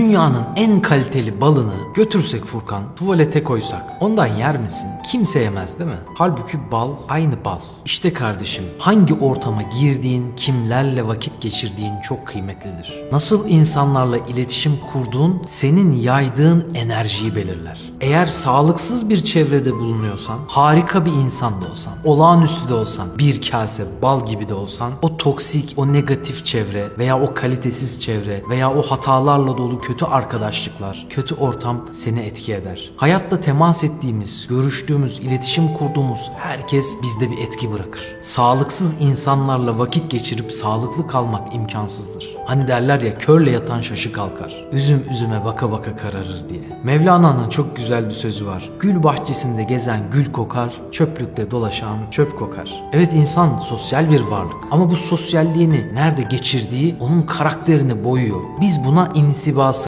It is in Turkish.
Dünyanın en kaliteli balını götürsek Furkan, tuvalete koysak ondan yer misin? Kimse yemez değil mi? Halbuki bal aynı bal. İşte kardeşim hangi ortama girdiğin, kimlerle vakit geçirdiğin çok kıymetlidir. Nasıl insanlarla iletişim kurduğun senin yaydığın enerjiyi belirler. Eğer sağlıksız bir çevrede bulunuyorsan, harika bir insan da olsan, olağanüstü de olsan, bir kase bal gibi de olsan, o toksik, o negatif çevre veya o kalitesiz çevre veya o hatalarla dolu kötü arkadaşlıklar, kötü ortam seni etki eder. Hayatta temas ettiğimiz, görüştüğümüz, iletişim kurduğumuz herkes bizde bir etki bırakır. Sağlıksız insanlarla vakit geçirip sağlıklı kalmak imkansızdır. Hani derler ya körle yatan şaşı kalkar. Üzüm üzüme baka baka kararır diye. Mevlana'nın çok güzel bir sözü var. Gül bahçesinde gezen gül kokar, çöplükte dolaşan çöp kokar. Evet insan sosyal bir varlık ama bu sosyalliğini nerede geçirdiği onun karakterini boyuyor. Biz buna insibası